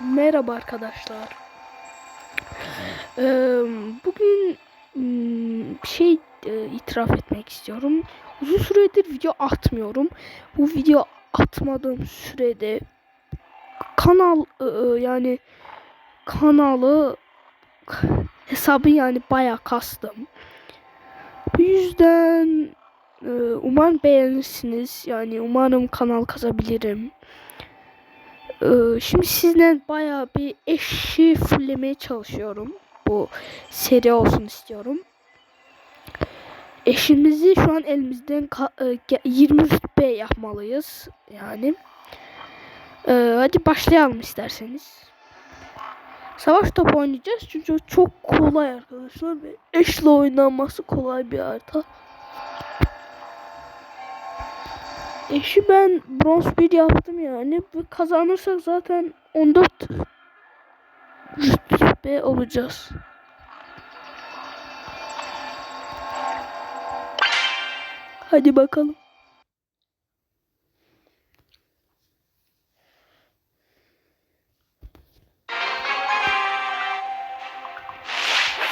Merhaba arkadaşlar. Ee, bugün hmm, bir şey e, itiraf etmek istiyorum. Uzun süredir video atmıyorum. Bu video atmadığım sürede kanal e, yani kanalı hesabı yani bayağı kastım. Bu yüzden e, umarım beğenirsiniz. Yani umarım kanal kazabilirim. Ee, şimdi sizden bayağı bir eşi fullemeye çalışıyorum. Bu seri olsun istiyorum. Eşimizi şu an elimizden ka- e, ge- 20 rütbe yapmalıyız. Yani. Ee, hadi başlayalım isterseniz. Savaş topu oynayacağız çünkü çok kolay arkadaşlar eşle oynanması kolay bir harita. Eşi ben bronz 1 yaptım yani. Kazanırsak zaten 14 rütbe olacağız. Hadi bakalım.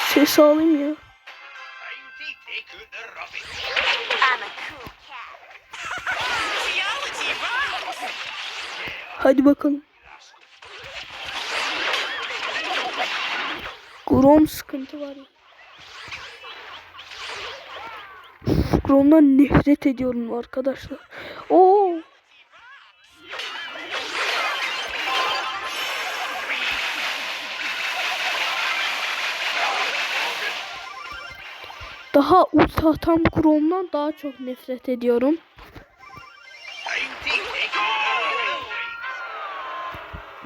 Ses alayım ya. Hadi bakalım. Grom sıkıntı var ya. Grom'dan nefret ediyorum arkadaşlar. Oo. Daha ulti atan Chrome'dan daha çok nefret ediyorum.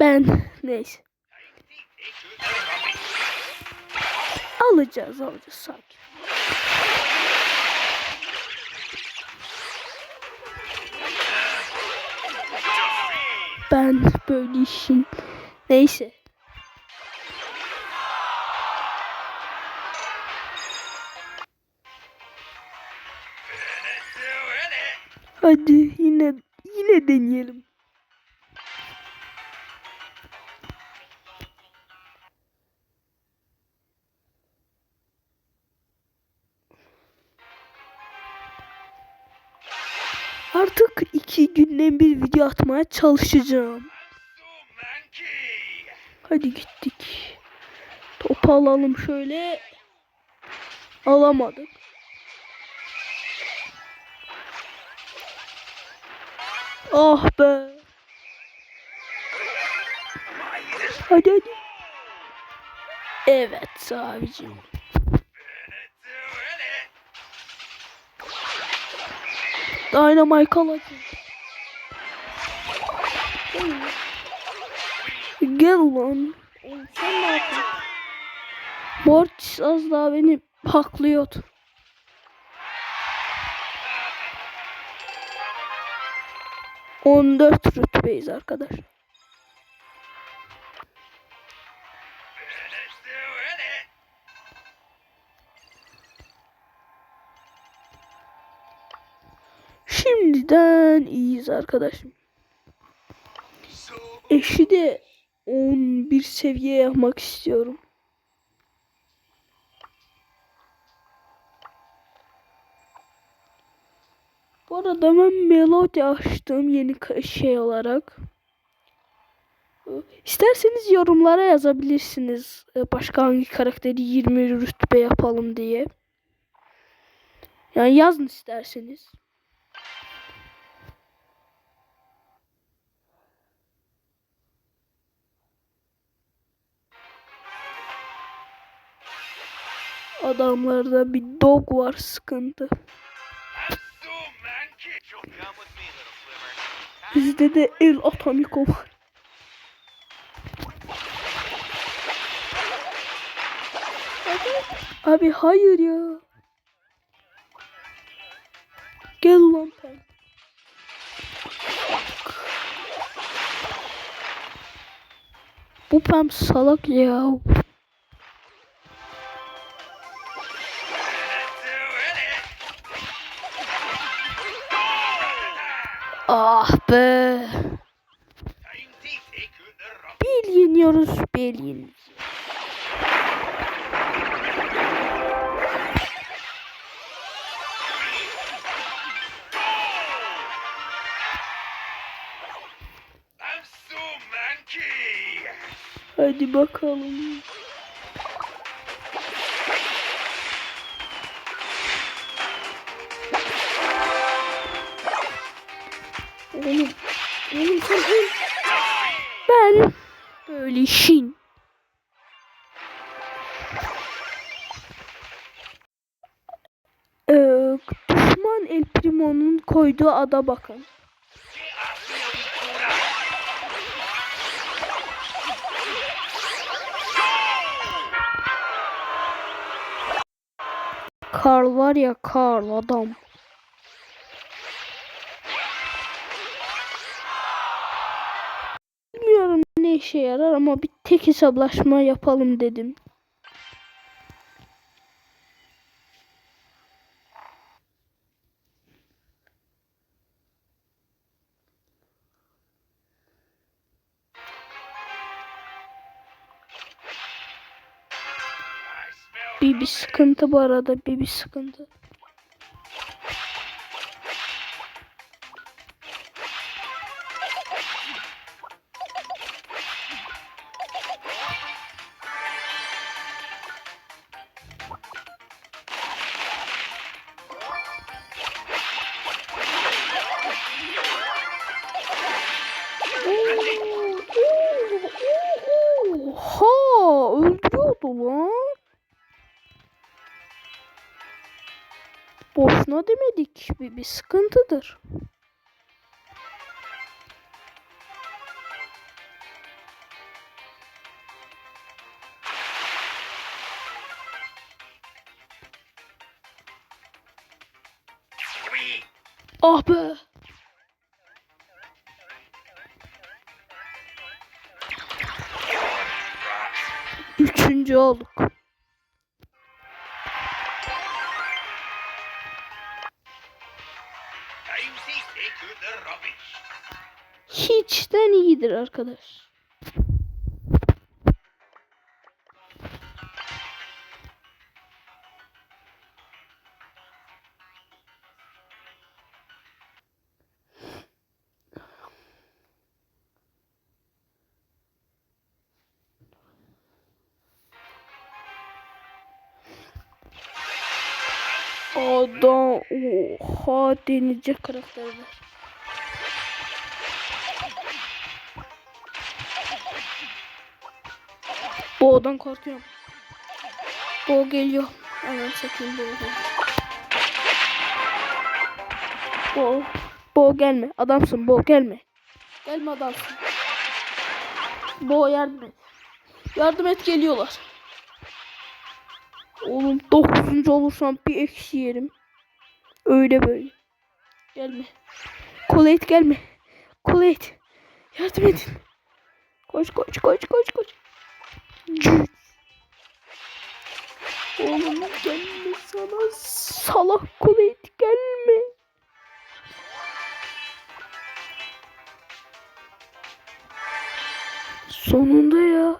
Ben neyse. Alacağız alacağız sakin. Ben böyle işin neyse. Hadi yine yine deneyelim. Artık iki günden bir video atmaya çalışacağım. Hadi gittik. Topu alalım şöyle. Alamadık. Ah be. Hadi hadi. Evet abicim. Dynamite alacağım. Gel lan. Sen ne yapıyorsun? Mortis az daha beni haklıyordu. On dört rütbeyiz arkadaşlar. İyiyiz arkadaşım. Eşi de 11 seviye yapmak istiyorum. Bu arada ben melodi açtım yeni şey olarak. İsterseniz yorumlara yazabilirsiniz. e, Başka hangi karakteri 20 rütbe yapalım diye. Yani yazın isterseniz. Adamlarda bir dog var sıkıntı. Bizde de El Atamiko var. Abi hayır ya. Gel lan pen. Bu pem salak ya. So manky. Hadi bakalım. Düşman El Primo'nun koyduğu ada bakın. Karl var ya Karl adam. Bilmiyorum ne işe yarar ama bir tek hesaplaşma yapalım dedim. Bir bir sıkıntı bu arada bir bir sıkıntı. Boşuna demedik bir, bir sıkıntıdır. Ah be. Üçüncü olduk. İyidir arkadaş. Adam oha deneyecek karakterler. Boğdan korkuyorum. Boğ geliyor. Hemen sakın boğ geliyor. Boğ. Boğ gelme. Adamsın boğ gelme. Gelme adamsın. Boğ yardım et. Yardım et geliyorlar. Oğlum 9. olursam bir eksi yerim. Öyle böyle. Gelme. Colette gelme. Colette. Yardım edin. Koş koş koş koş koş. Oğlum gelme sana salak Colette gelme. Sonunda ya.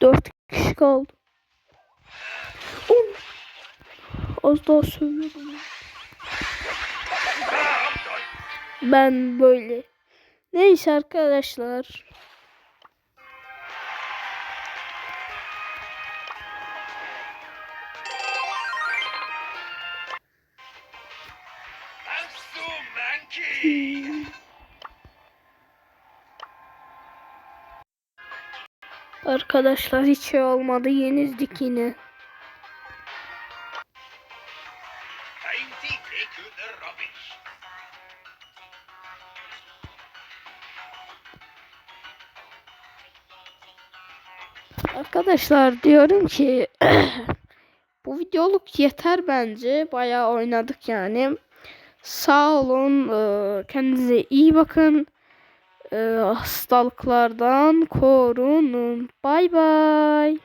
Dört kişi kaldı. Done. Ben böyle. Neyse arkadaşlar. Arkadaşlar hiç şey olmadı. Yenildik yine. Arkadaşlar diyorum ki bu videoluk yeter bence. Bayağı oynadık yani. Sağ olun. eee, Kendinize iyi bakın. Eee, Hastalıklardan korunun. Bay bay.